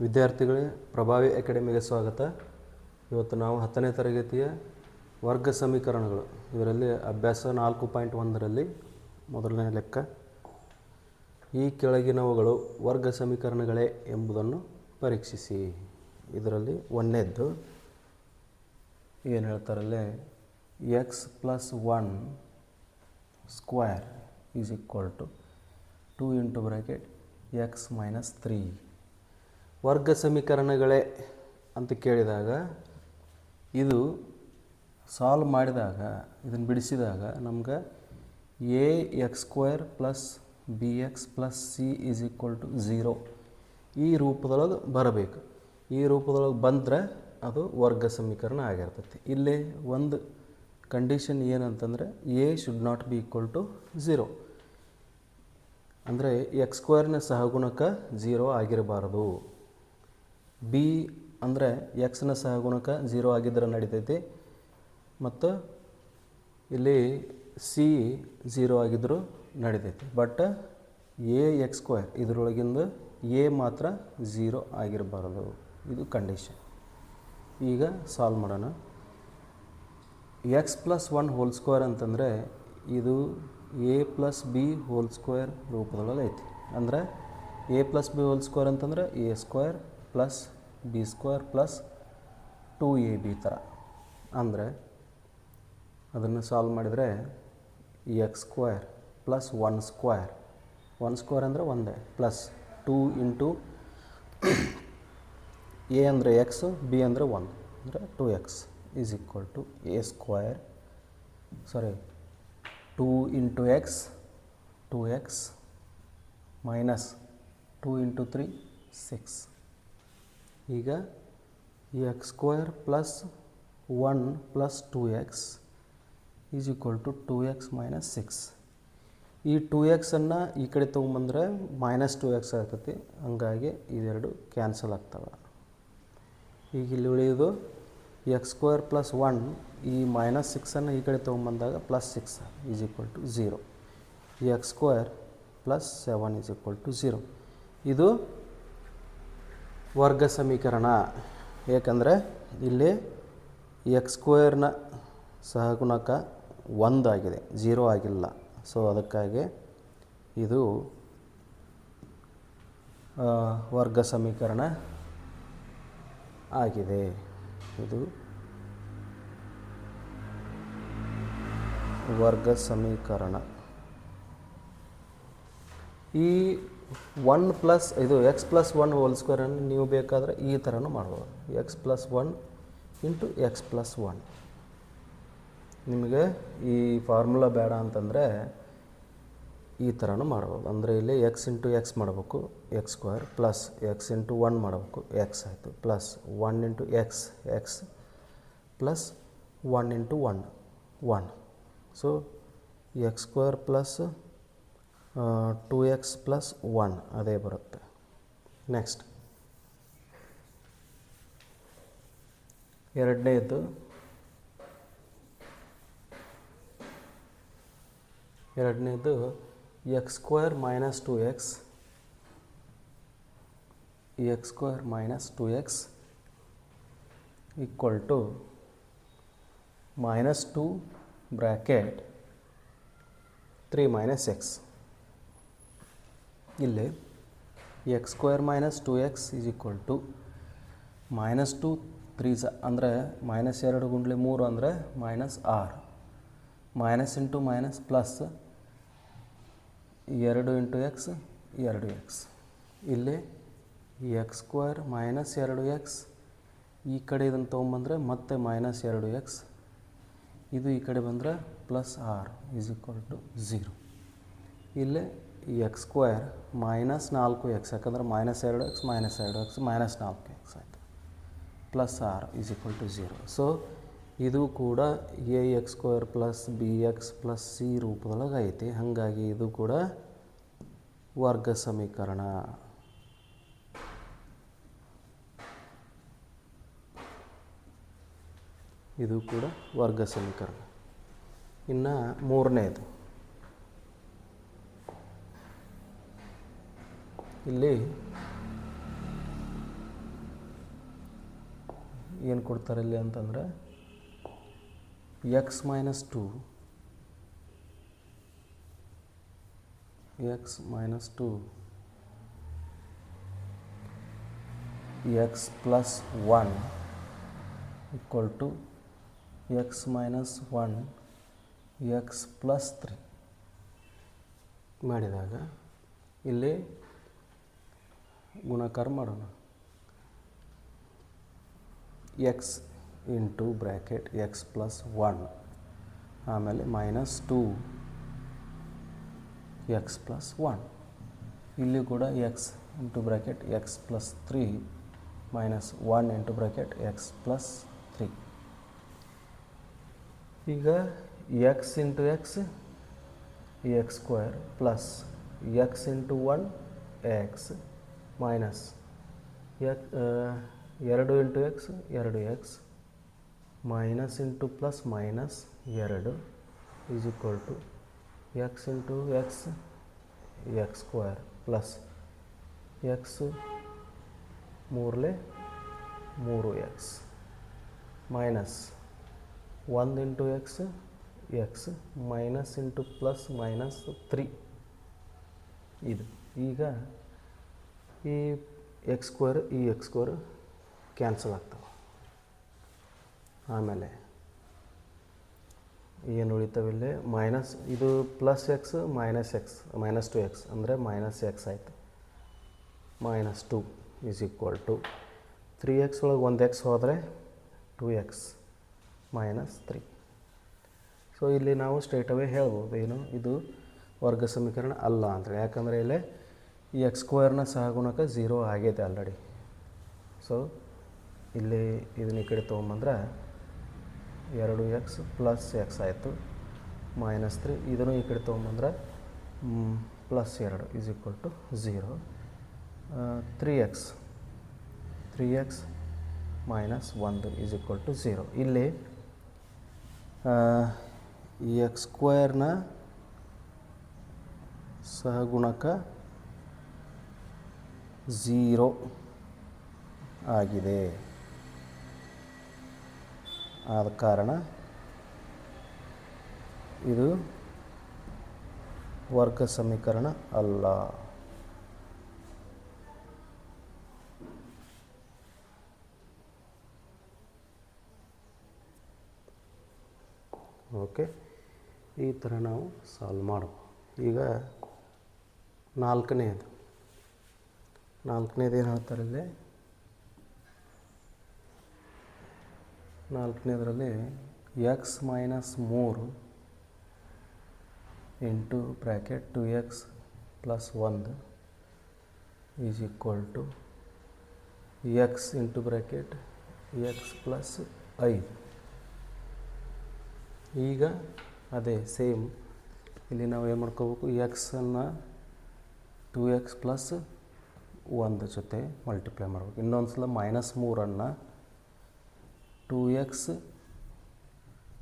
ವಿದ್ಯಾರ್ಥಿಗಳೇ, ಪ್ರಭಾವಿ ಅಕಾಡೆಮಿಗೆ ಸ್ವಾಗತ. ಇವತ್ತು ನಾವು ಹತ್ತನೇ ತರಗತಿಯ ವರ್ಗ ಸಮೀಕರಣಗಳು. ಇದರಲ್ಲಿ ಅಭ್ಯಾಸ ನಾಲ್ಕು ಪಾಯಿಂಟ್ ಒಂದರಲ್ಲಿ ಮೊದಲನೇ ಲೆಕ್ಕ. ಈ ಕೆಳಗಿನವುಗಳು ವರ್ಗ ಸಮೀಕರಣಗಳೇ ಎಂಬುದನ್ನು ಪರೀಕ್ಷಿಸಿ. ಇದರಲ್ಲಿ ಒಂದನೇದ್ದು ಏನು ಹೇಳ್ತಾರಲ್ಲೇ x plus one square is equal to two into bracket x minus three ವರ್ಗ ಸಮೀಕರಣಗಳೇ ಅಂತ ಕೇಳಿದಾಗ, ಇದು ಸಾಲ್ವ್ ಮಾಡಿದಾಗ, ಇದನ್ನು ಬಿಡಿಸಿದಾಗ ನಮ್ಗೆ a x square plus b x plus c is equal to zero ಈ ರೂಪದೊಳಗೆ ಬರಬೇಕು. ಈ ರೂಪದೊಳಗೆ ಬಂದರೆ ಅದು ವರ್ಗ ಸಮೀಕರಣ ಆಗಿರ್ತೈತಿ. ಇಲ್ಲಿ ಒಂದು ಕಂಡೀಷನ್ ಏನಂತಂದರೆ A should not be equal to zero ಅಂದರೆ ಎಕ್ಸ್ ಸ್ಕ್ವೇರ್ನ ಸಹಗುಣಕ ಝೀರೋ ಆಗಿರಬಾರದು. ಬಿ ಅಂದರೆ ಎಕ್ಸ್ನ ಸಹಗುಣಕ ಝೀರೋ ಆಗಿದ್ದರೆ ನಡಿತೈತಿ. ಮತ್ತು ಇಲ್ಲಿ ಸಿ ಝೀರೋ ಆಗಿದ್ದರೂ ನಡಿತೈತಿ. ಬಟ್ ಎ ಎಕ್ಸ್ ಸ್ಕ್ವೇರ್ ಇದರೊಳಗಿಂದ ಎ ಮಾತ್ರ ಝೀರೋ ಆಗಿರಬಾರದು. ಇದು ಕಂಡೀಷನ್ ಈಗ ಸಾಲ್ವ್ ಮಾಡೋಣ. X plus one whole square ಅಂತಂದರೆ ಇದು a plus b whole square ರೂಪದೊಳಗೆ ಐತಿ ಅಂದರೆ a plus b whole square ಅಂತಂದರೆ a square plus b square plus two a b ಥರ ಅಂದರೆ ಅದನ್ನು ಸಾಲ್ವ್ ಮಾಡಿದರೆ x square plus one square one square ಅಂದರೆ ಒಂದೇ ಪ್ಲಸ್ ಟೂ ಇಂಟು ಎ ಅಂದರೆ ಎಕ್ಸ್ ಬಿ ಅಂದರೆ ಒನ್ ಅಂದರೆ two x is equal to a square sorry two into x two x minus two into three six ಈಗ x square plus one plus two x is equal to two x minus six ಈ two ಎಕ್ಸನ್ನು ಈ ಕಡೆ ತೊಗೊಂಬಂದ್ರೆ minus two X ಆಗ್ತೈತಿ ಹಂಗಾಗಿ ಇವೆರಡು cancel ಆಗ್ತವೆ. ಈಗ ಇಲ್ಲಿ ಉಳಿಯೋದು ಎಕ್ಸ್ ಸ್ಕ್ವೇರ್ ಪ್ಲಸ್ ಒನ್ ಈ ಮೈನಸ್ ಸಿಕ್ಸನ್ನು ಈ ಕಡೆ ತೊಗೊಂಬಂದಾಗ plus six is equal to zero x square plus seven is equal to zero ಇದು ವರ್ಗ ಸಮೀಕರಣ. ಏಕೆಂದರೆ ಇಲ್ಲಿ ಎಕ್ಸ್ ಸ್ಕ್ವೇರ್ನ ಸಹಗುಣಕ ಒಂದಾಗಿದೆ ಜೀರೋ ಆಗಿಲ್ಲ. ಸೊ ಅದಕ್ಕಾಗಿ ಇದು ವರ್ಗ ಸಮೀಕರಣ ಆಗಿದೆ. ಇದು ವರ್ಗ ಸಮೀಕರಣ. ಈ ಒನ್ ಪ್ಲಸ್, ಇದು ಎಕ್ಸ್ ಪ್ಲಸ್ ಒನ್ ಹೋಲ್ ಸ್ಕ್ವೇರನ್ನು ನೀವು ಬೇಕಾದರೆ ಈ ಥರನೂ ಮಾಡ್ಬೋದು. X plus one into x plus one. ನಿಮಗೆ ಈ ಫಾರ್ಮುಲಾ ಬೇಡ ಅಂತಂದರೆ ಈ ಥರನೂ ಮಾಡ್ಬೋದು. ಅಂದರೆ ಇಲ್ಲಿ ಎಕ್ಸ್ ಇಂಟು ಎಕ್ಸ್ ಮಾಡಬೇಕು, x square plus x into one ಮಾಡಬೇಕು, ಎಕ್ಸ್ ಆಯಿತು. Plus one into x x plus one into one one. So x square plus two x plus one ಅದೇ ಬರುತ್ತೆ ನೆಕ್ಸ್ಟ್ ಎರಡನೇದು ಎರಡನೇದು x square minus two x x square minus two x equal to minus two bracket three minus x ಇಲ್ಲಿ x square minus two x is equal to minus two three ಸ ಅಂದರೆ minus ಎರಡು ಗುಂಡ್ಲಿ ಮೂರು ಅಂದರೆ minus ಆರು. Minus into minus plus ಎರಡು into X ಎರಡು ಎಕ್ಸ್ ಇಲ್ಲಿ ಎಕ್ಸ್ ಸ್ಕ್ವೇರ್ ಮೈನಸ್ ಎರಡು ಎಕ್ಸ್ ಈ ಕಡೆ ಇದನ್ನು ತೊಗೊಂಬಂದರೆ ಮತ್ತೆ ಮೈನಸ್ ಎರಡು ಎಕ್ಸ್ ಇದು ಈ ಕಡೆ ಬಂದರೆ ಪ್ಲಸ್ ಆರ್ ಈಸ್ ಈಕ್ವಲ್ ಟು ಝೀರೋ ಇಲ್ಲಿ ಎಕ್ಸ್ ಸ್ಕ್ವೇರ್ ಮೈನಸ್ ನಾಲ್ಕು ಎಕ್ಸ್ ಯಾಕಂದ್ರೆ ಮೈನಸ್ ಎರಡು ಎಕ್ಸ್ ಮೈನಸ್ ಎರಡು ಎಕ್ಸ್ ಮೈನಸ್ ನಾಲ್ಕು ಎಕ್ಸ್ ಆಯಿತು. Plus R is equal to zero so ಇದು ಕೂಡ a x square plus b x plus c ರೂಪದೊಳಗೆ ಐತಿ. ಹಾಗಾಗಿ ಇದು ಕೂಡ ವರ್ಗ ಸಮೀಕರಣ. ಇದು ಕೂಡ ವರ್ಗ ಸಮೀಕರಣ. ಇನ್ನು ಮೂರನೇದು. ಇಲ್ಲಿ ಏನು ಕೊಡ್ತಾರೆ ಇಲ್ಲಿ ಅಂತಂದ್ರೆ x minus two x minus two x plus one equal to x minus one x plus three ಮಾಡಿದಾಗ ಇಲ್ಲಿ ಗುಣಾಕಾರ ಮಾಡೋಣ x into bracket x plus one ಆಮೇಲೆ minus two x plus one ಇಲ್ಲಿ ಕೂಡ x into bracket x plus three minus one into bracket x plus three ಈಗ x into x x square plus x into one x minus ಎಕ್ ಎರಡು into X ಎರಡು x minus into plus minus ಎರಡು is equal to x into x x square plus x ಮೂರಲೆ ಮೂರು x minus ಒಂದು into x x minus into plus minus three ಇದು ಈಗ ಈ X square ಈ X square cancel ಆಗ್ತವೆ. ಆಮೇಲೆ ಏನು ಉಳಿತಾವಿಲ್ಲಿ ಮೈನಸ್ ಇದು plus x minus x minus two x ಅಂದರೆ ಮೈನಸ್ ಎಕ್ಸ್ ಆಯಿತು. Minus two is equal to three x ಒಳಗೆ ಒಂದು ಎಕ್ಸ್ ಹೋದರೆ two x minus three so ಇಲ್ಲಿ ನಾವು ಸ್ಟ್ರೇಟ್ ಅವೇ ಹೇಳ್ಬೋದು, ಏನು? ಇದು ವರ್ಗ ಸಮೀಕರಣ ಅಲ್ಲ ಅಂತೇಳಿ ಯಾಕಂದರೆ ಇಲ್ಲಿ ಈ ಎಕ್ಸ್ ಸ್ಕ್ವೇರ್ನ ಸಹಗುಣಕ ಝೀರೋ ಆಗೈತೆ ಆಲ್ರೆಡಿ ಸೊ ಇಲ್ಲಿ ಇದನ್ನ ಈ ಕಡೆ ತೊಗೊಂಬಂದ್ರೆ ಎರಡು ಎಕ್ಸ್ ಪ್ಲಸ್ ಎಕ್ಸ್ ಆಯಿತು. ಮೈನಸ್ ತ್ರೀ ಇದನ್ನು ಈ ಕಡೆ ತೊಗೊಂಬಂದ್ರೆ ಪ್ಲಸ್ ಎರಡು is equal to zero three x three x minus ಒಂದು ಈಸ್ ಈಕ್ವಲ್ ಟು ಝೀರೋ ಇಲ್ಲಿ ಈ ಎಕ್ಸ್ ಸ್ಕ್ವೇರ್ನ ಸಹಗುಣಕ ಝೀರೋ ಆಗಿದೆ. ಆದ ಕಾರಣ ಇದು ವರ್ಗ ಸಮೀಕರಣ ಅಲ್ಲ. ಓಕೆ, ಈ ಥರ ನಾವು ಸಾಲ್ವ್ ಮಾಡ್ಬೋದು ಈಗ ನಾಲ್ಕನೇದು. ನಾಲ್ಕನೇದು ಏನು ಹೇಳ್ತಾರೆ ಇಲ್ಲಿ? ನಾಲ್ಕನೇದರಲ್ಲಿ ಎಕ್ಸ್ ಮೈನಸ್ ಮೂರು into bracket two x plus ಒಂದು is equal to x into bracket x plus ಐದು ಈಗ ಅದೇ ಸೇಮ್ ಇಲ್ಲಿ ನಾವು ಏನು ಮಾಡ್ಕೋಬೇಕು ಎಕ್ಸನ್ನು ಟು ಎಕ್ಸ್ ಪ್ಲಸ್ ಒಂದು ಜೊತೆ ಮಲ್ಟಿಪ್ಲೈ ಮಾಡಬೇಕು. ಇನ್ನೊಂದು ಸಲ ಮೈನಸ್ ಮೂರನ್ನು ಟೂ ಎಕ್ಸ್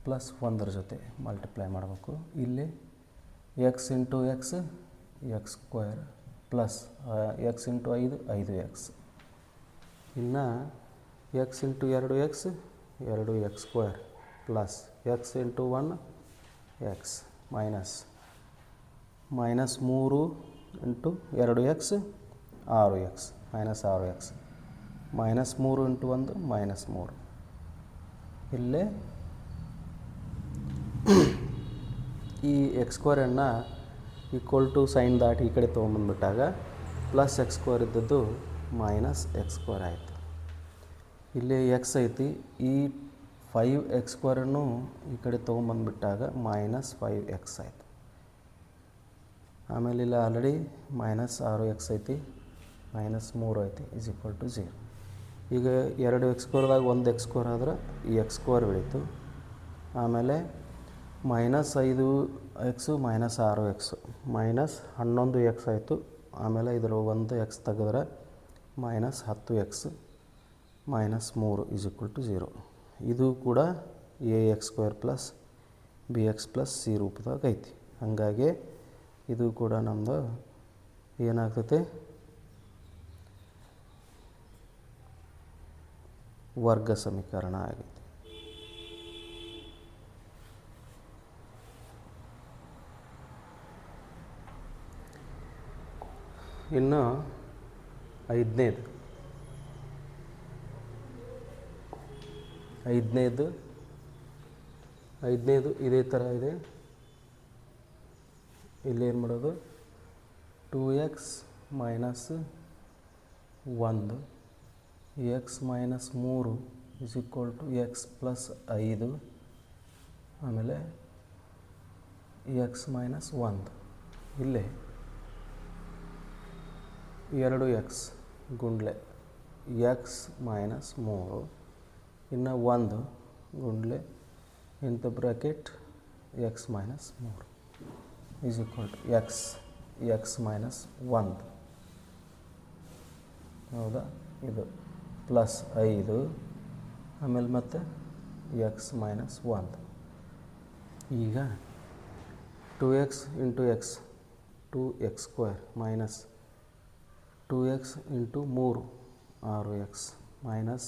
ಪ್ಲಸ್ ಒಂದರ ಜೊತೆ ಮಲ್ಟಿಪ್ಲೈ ಮಾಡಬೇಕು. ಇಲ್ಲಿ X into X X square plus X into ಐದು ಐದು ಎಕ್ಸ್ ಇನ್ನು ಎಕ್ಸ್ ಇಂಟು ಎರಡು ಎಕ್ಸ್ ಎರಡು X square plus X into one X minus minus ಮೂರು ಇಂಟು ಎರಡು ಎಕ್ಸ್ ಆರು ಎಕ್ಸ್ ಮೈನಸ್ ಆರು ಎಕ್ಸ್. ಮೈನಸ್ ಮೂರು ಇಂಟು ಒಂದು ಮೈನಸ್ ಮೂರು. ಇಲ್ಲೇ ಈ ಎಕ್ಸ್ ಸ್ಕ್ವೇರನ್ನು ಈಕ್ವಲ್ ಟು ಸೈನ್ ದಾಟಿ ಈ ಕಡೆ ತೊಗೊಂಬಂದ್ಬಿಟ್ಟಾಗ ಪ್ಲಸ್ ಎಕ್ಸ್ ಸ್ಕ್ವೇರ್ ಇದ್ದದ್ದು ಮೈನಸ್ ಎಕ್ಸ್ ಸ್ಕ್ವೇರ್ ಆಯಿತು. ಇಲ್ಲಿ ಎಕ್ಸ್ ಐತಿ, ಈ ಫೈವ್ ಎಕ್ಸ್ ಸ್ಕ್ವೇರನ್ನು ಈ ಕಡೆ ತೊಗೊಂಬಂದ್ಬಿಟ್ಟಾಗ ಮೈನಸ್ ಫೈವ್ ಎಕ್ಸ್ ಆಯಿತು. ಆಮೇಲೆ ಇಲ್ಲಿ ಆಲ್ರೆಡಿ ಮೈನಸ್ ಆರು ಎಕ್ಸ್ ಐತಿ ಮೈನಸ್ ಮೂರು ಐತಿ ಈಸ್ ಈಕ್ವಲ್ ಟು ಝೀರೋ ಈಗ ಎರಡು ಎಕ್ಸ್ ಸ್ಕ್ವೇರ್ದಾಗ ಒಂದು ಎಕ್ಸ್ ಸ್ಕ್ವೇರ್ ಆದ್ರೆ ಈ ಎಕ್ಸ್ ಸ್ಕ್ವೇರ್ ಬೆಳೀತು. ಆಮೇಲೆ ಮೈನಸ್ ಐದು ಎಕ್ಸು ಮೈನಸ್ ಆರು ಎಕ್ಸು ಮೈನಸ್ ಹನ್ನೊಂದು ಎಕ್ಸ್ ಆಯಿತು. ಆಮೇಲೆ ಇದರ ಒಂದು ಎಕ್ಸ್ ತೆಗೆದ್ರೆ ಮೈನಸ್ ಹತ್ತು ಎಕ್ಸ್ ಮೈನಸ್ ಮೂರು ಈಸ್ ಈಕ್ವಲ್ ಟು ಝೀರೋ ಇದು ಕೂಡ a x square plus b x plus c ರೂಪದಾಗ ಐತಿ. ಹಾಗಾಗಿ ಇದು ಕೂಡ ನಮ್ಮದು ಏನಾಗ್ತೈತೆ? ವರ್ಗ ಸಮೀಕರಣ ಆಗಿದೆ ಇನ್ನು ಐದನೇದು. ಐದನೇದು ಐದನೇದು ಇದೇ ಥರ ಇದೆ. ಇಲ್ಲಿ ಏನು ಮಾಡೋದು? ಟೂ ಎಕ್ಸ್ ಮೈನಸ್ ಒಂದು. ಎಕ್ಸ್ ಮೈನಸ್ ಮೂರು is equal to x plus ಐದು, ಆಮೇಲೆ ಎಕ್ಸ್ ಮೈನಸ್ ಒಂದು. ಇಲ್ಲೇ ಎರಡು ಎಕ್ಸ್ ಗುಂಡ್ಲೆ ಎಕ್ಸ್ ಮೈನಸ್ ಮೂರು, ಇನ್ನು ಒಂದು ಗುಂಡ್ಲೆ ಇಂತ ಬ್ರಾಕೆಟ್ ಎಕ್ಸ್ ಮೈನಸ್ ಮೂರು. Is equal to x x minus ಒಂದು. ಹೌದಾ? ಇದು. ಪ್ಲಸ್ ಐದು, ಆಮೇಲೆ ಮತ್ತೆ ಎಕ್ಸ್ ಮೈನಸ್ ಒಂದು ಈಗ two x into x two x square minus two x into ಮೂರು, ಆರು x minus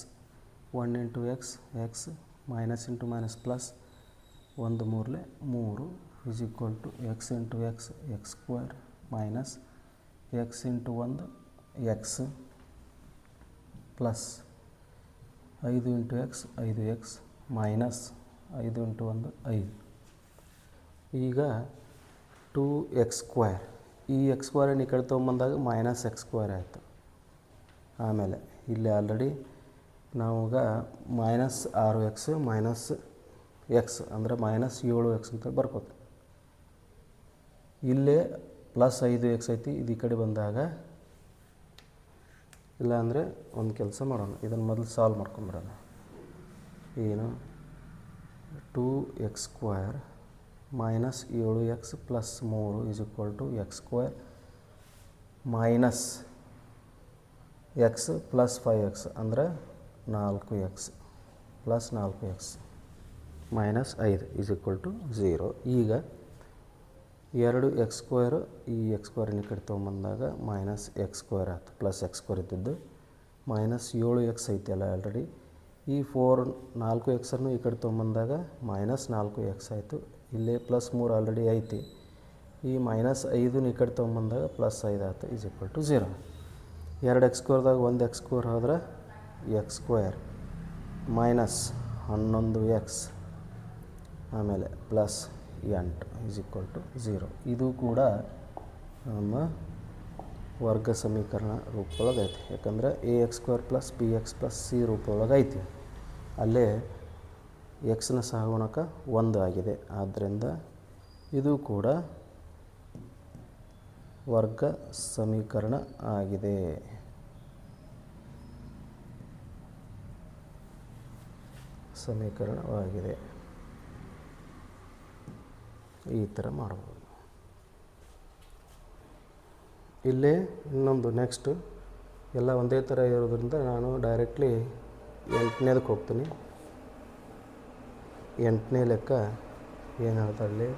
one into x x minus into minus plus ಒಂದು ಮೂರಲೆ ಮೂರು is equal to x into x x square minus x into ಒಂದು x plus ಐದು into x, ಐದು x minus ಐದು into ಒಂದು ಐದು. ಈಗ ಟೂ ಎಕ್ಸ್ ಸ್ಕ್ವೇರ್. ಈ ಎಕ್ಸ್ ಸ್ಕ್ವೇರನ್ನು ಈ ಕಡೆ ತೊಗೊಂಬಂದಾಗ ಮೈನಸ್ ಎಕ್ಸ್ ಸ್ಕ್ವೇರ್ ಆಯಿತು. ಆಮೇಲೆ ಇಲ್ಲಿ ಆಲ್ರೆಡಿ ನಾವು ಮೈನಸ್ ಆರು ಎಕ್ಸ್ ಮೈನಸ್ ಎಕ್ಸ್ ಅಂದರೆ ಮೈನಸ್ ಏಳು ಎಕ್ಸ್ ಅಂತ ಬರ್ಕೋತೀವಿ. ಇಲ್ಲೇ ಪ್ಲಸ್ ಐದು ಎಕ್ಸ್ ಐತಿ, ಇದು ಈ ಕಡೆ ಬಂದಾಗ ಇಲ್ಲಾಂದರೆ ಒಂದು ಕೆಲಸ ಮಾಡೋಣ. ಇದನ್ನು ಮೊದಲು ಸಾಲ್ವ್ ಮಾಡ್ಕೊಂಬಿಡೋಣ. ಏನು? ಟೂ ಎಕ್ಸ್ ಸ್ಕ್ವೇರ್ ಮೈನಸ್ ಏಳು ಎಕ್ಸ್ ಪ್ಲಸ್ ಮೂರು is equal to x square minus x plus five x ಅಂದರೆ ನಾಲ್ಕು ಎಕ್ಸ್ ಪ್ಲಸ್ ನಾಲ್ಕು ಎಕ್ಸ್ ಮೈನಸ್ ಐದು ಈಸ್ ಈಕ್ವಲ್ ಟು ಝೀರೋ ಈಗ ಎರಡು ಎಕ್ಸ್ ಸ್ಕ್ವೇರು ಈ ಎಕ್ಸ್ ಸ್ಕ್ವೇರಿನ ಕಡೆ ತೊಗೊಂಬಂದಾಗ ಮೈನಸ್ ಎಕ್ಸ್ ಸ್ಕ್ವೇರ್ ಆಯ್ತು, ಪ್ಲಸ್ ಎಕ್ಸ್ ಸ್ಕ್ವೇರ್ ಇದ್ದಿದ್ದು. ಮೈನಸ್ ಏಳು ಎಕ್ಸ್ ಐತೆಲ್ಲ ಆಲ್ರೆಡಿ ಈ ಫೋರ್ ನಾಲ್ಕು ಎಕ್ಸನ್ನು ಈ ಕಡೆ ತೊಗೊಂಬಂದಾಗ ಮೈನಸ್ ನಾಲ್ಕು ಎಕ್ಸ್ ಆಯಿತು. ಇಲ್ಲೇ ಪ್ಲಸ್ ಮೂರು ಆಲ್ರೆಡಿ ಐತಿ. ಈ ಮೈನಸ್ ಐದು ಈ ಕಡೆ ತೊಗೊಂಬಂದಾಗ ಪ್ಲಸ್ ಐದು ಆಯ್ತು ಈಸ್ ಈಕ್ವಲ್ ಟು ಝೀರೋ ಎರಡು ಎಕ್ಸ್ ಸ್ಕ್ವೇರ್ದಾಗ ಒಂದು ಎಕ್ಸ್ ಸ್ಕ್ವೇರ್ ಹೋದ್ರೆ ಎಕ್ಸ್ ಸ್ಕ್ವೇರ್ ಮೈನಸ್ ಹನ್ನೊಂದು ಎಕ್ಸ್. ಆಮೇಲೆ ಪ್ಲಸ್ ಎಂಟು ಈಸ್ ಈಕ್ವಲ್ ಟು ಝೀರೋ ಇದು ಕೂಡ ನಮ್ಮ ವರ್ಗ ಸಮೀಕರಣ ರೂಪದೊಳಗೆ ಐತಿ ಯಾಕಂದರೆ a x square plus b x plus c ರೂಪದೊಳಗೆ ಐತಿ ಅಲ್ಲೇ ಎಕ್ಸ್ನ ಸಹಗುಣಕ ಒಂದು ಆಗಿದೆ. ಆದ್ದರಿಂದ ಇದು ಕೂಡ ವರ್ಗ ಸಮೀಕರಣ ಆಗಿದೆ. ಸಮೀಕರಣವಾಗಿದೆ. ಈ ಥರ ಮಾಡ್ಬೋದು. ಇಲ್ಲೇ ಇನ್ನೊಂದು ನೆಕ್ಸ್ಟ್ ಎಲ್ಲ ಒಂದೇ ಥರ ಇರೋದ್ರಿಂದ ನಾನು ಡೈರೆಕ್ಟ್ಲಿ ಎಂಟನೇದಕ್ಕೆ ಹೋಗ್ತೀನಿ. ಎಂಟನೇ ಲೆಕ್ಕ ಏನು ಹೇಳ್ತಾರೆ ಅಲ್ಲಿ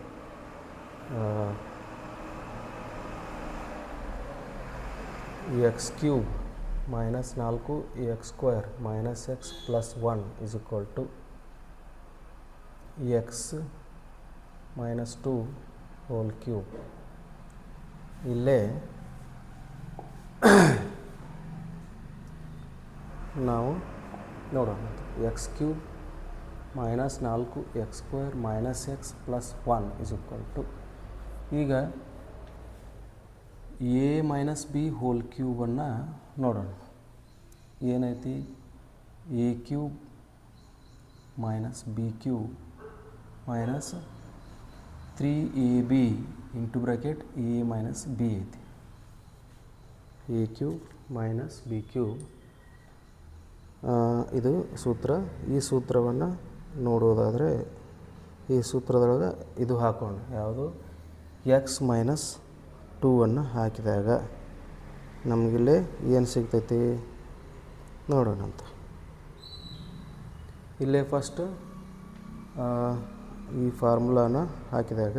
ಎಕ್ಸ್ ಕ್ಯೂಬ್ ಮೈನಸ್ ನಾಲ್ಕು x square minus x plus one is equal to x minus two whole cube ಇಲ್ಲೇ ನಾವು ನೋಡೋಣ ಎಕ್ಸ್ ಕ್ಯೂಬ್ ಮೈನಸ್ ನಾಲ್ಕು x square minus x plus one is equal to ಈಗ ಎ ಮೈನಸ್ ಬಿ ಹೋಲ್ ಕ್ಯೂಬನ್ನು ನೋಡೋಣ ಏನೈತಿ a cube minus b cube minus three a b into bracket a minus b ಐತಿ. A cube minus b cube ಇದು ಸೂತ್ರ. ಈ ಸೂತ್ರವನ್ನು ನೋಡೋದಾದರೆ ಈ ಸೂತ್ರದೊಳಗೆ ಇದು ಹಾಕೋಣ. ಯಾವುದು? ಎಕ್ಸ್ ಮೈನಸ್ ಟೂವನ್ನು ಹಾಕಿದಾಗ ನಮಗಿಲ್ಲೇ ಏನು ಸಿಗ್ತೈತಿ? ನೋಡೋಣಂತ. ಇಲ್ಲೇ ಫಸ್ಟ್ ಈ ಫಾರ್ಮುಲಾನ ಹಾಕಿದಾಗ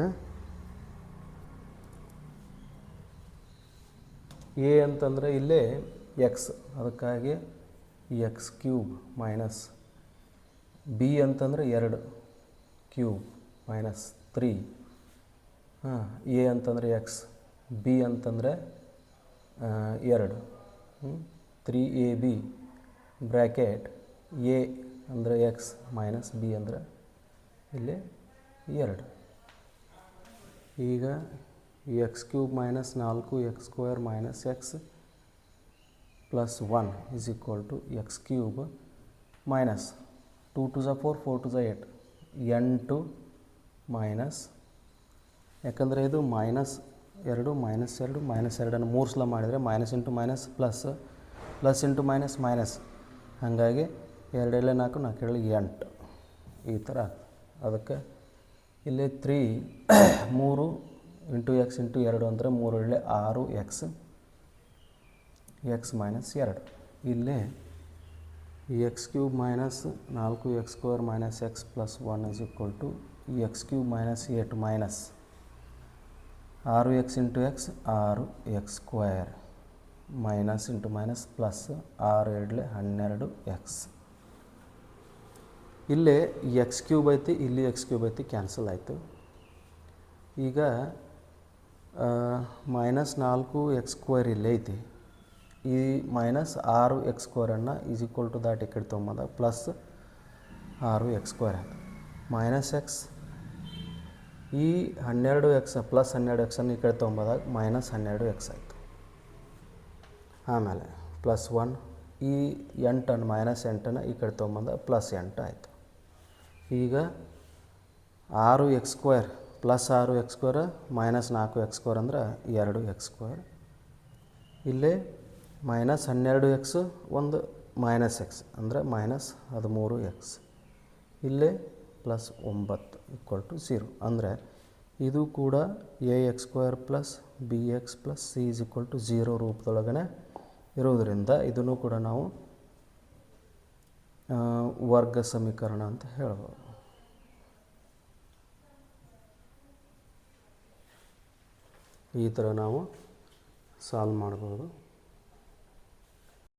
ಎ ಅಂತಂದರೆ ಇಲ್ಲೇ ಎಕ್ಸ್ ಅದಕ್ಕಾಗಿ ಎಕ್ಸ್ ಕ್ಯೂಬ್ ಮೈನಸ್ ಬಿ ಅಂತಂದರೆ ಎರಡು ಕ್ಯೂಬ್ ಮೈನಸ್ ತ್ರೀ ಹಾಂ, ಎ ಅಂತಂದರೆ ಎಕ್ಸ್ ಬಿ ಅಂತಂದರೆ ಎರಡು. Three a b bracket a ಅಂದರೆ ಎಕ್ಸ್ ಮೈನಸ್ ಬಿ ಅಂದರೆ ಇಲ್ಲಿ ಎರಡು. ಈಗ ಎಕ್ಸ್ ಕ್ಯೂಬ್ ಮೈನಸ್ ನಾಲ್ಕು x square minus x plus one is equal to x cube minus two to the four four to the eight ಎಂಟು minus ಯಾಕಂದರೆ ಇದು minus ಎರಡು ಮೈನಸ್ ಎರಡು ಮೈನಸ್ ಎರಡನ್ನು ಮೂರು ಸಲ ಮಾಡಿದರೆ minus into minus plus plus into minus minus ಹಾಗಾಗಿ ಎರಡೆಲ್ಲ ನಾಲ್ಕು ನಾಲ್ಕು ಎರಡು ಎಂಟು. ಈ ಥರ ಅದಕ್ಕೆ ಇಲ್ಲಿ ತ್ರೀ ಮೂರು ಇಂಟು ಎಕ್ಸ್ ಇಂಟು ಎರಡು ಅಂದರೆ ಮೂರು ಒಳ್ಳೆ ಆರು ಎಕ್ಸ್ ಎಕ್ಸ್ ಮೈನಸ್ ಎರಡು. ಇಲ್ಲಿ ಎಕ್ಸ್ ಕ್ಯೂಬ್ ಮೈನಸ್ ನಾಲ್ಕು x square minus x plus one is equal to x cube minus eight minus ಆರು ಎಕ್ಸ್ ಇಂಟು ಎಕ್ಸ್ ಆರು x square minus into minus plus ಆರು ಎರಡಲೆ ಹನ್ನೆರಡು ಎಕ್ಸ್ ಇಲ್ಲೇ ಎಕ್ಸ್ ಕ್ಯೂಬ್ ಐತಿ, ಇಲ್ಲಿ ಎಕ್ಸ್ ಕ್ಯೂಬ್ ಐತಿ ಕ್ಯಾನ್ಸಲ್ ಆಯಿತು. ಈಗ ಮೈನಸ್ ನಾಲ್ಕು ಎಕ್ಸ್ ಸ್ಕ್ವೇರ್ ಇಲ್ಲೇ ಐತಿ. ಈ ಮೈನಸ್ ಆರು ಎಕ್ಸ್ ಸ್ಕ್ವೇರನ್ನು ಈಸ್ ಈಕ್ವಲ್ ಟು ದಾಟ್ ಈ ಕಡೆ ತೊಗೊಂಬಂದಾಗ ಪ್ಲಸ್ ಆರು ಎಕ್ಸ್ ಸ್ಕ್ವೇರ್ ಆಯಿತು. ಮೈನಸ್ ಎಕ್ಸ್ ಈ ಹನ್ನೆರಡು ಎಕ್ಸ್ ಪ್ಲಸ್ ಹನ್ನೆರಡು ಎಕ್ಸನ್ನು ಈ ಕಡೆ ತೊಗೊಂಬಂದಾಗ ಮೈನಸ್ ಹನ್ನೆರಡು ಎಕ್ಸ್ ಆಯಿತು. ಆಮೇಲೆ ಪ್ಲಸ್ ಒನ್ ಈ ಎಂಟನ್ನು ಮೈನಸ್ ಎಂಟನ್ನು ಈ ಕಡೆ ತೊಗೊಂಬಂದ ಪ್ಲಸ್ ಎಂಟು ಆಯಿತು. ಈಗ ಆರು ಎಕ್ಸ್ ಸ್ಕ್ವೇರ್ ಪ್ಲಸ್ ಆರು ಎಕ್ಸ್ ಸ್ಕ್ವೇರ್ ಮೈನಸ್ ನಾಲ್ಕು ಎಕ್ಸ್ ಸ್ಕ್ವೇರ್ ಅಂದ್ರೆ ಎರಡು ಎಕ್ಸ್ ಸ್ಕ್ವೇರ್. ಇಲ್ಲೇ ಮೈನಸ್ ಹನ್ನೆರಡು ಎಕ್ಸ್ ಒಂದು ಮೈನಸ್ ಎಕ್ಸ್ ಅಂದರೆ ಮೈನಸ್ ಹದಿಮೂರು ಎಕ್ಸ್. ಇಲ್ಲೇ ಪ್ಲಸ್ ಒಂಬತ್ತು ಈಕ್ವಲ್ ಟು ಝೀರೋ. ಅಂದರೆ ಇದು ಕೂಡ a x square plus b x plus c is equal to zero ರೂಪದೊಳಗನೆ ಇರೋದರಿಂದ ಇದನ್ನು ಕೂಡ ನಾವು ವರ್ಗ ಸಮೀಕರಣ ಅಂತ ಹೇಳ್ಬೋದು. ಈ ಥರ ನಾವು ಸಾಲ್ವ್ ಮಾಡ್ಬೋದು.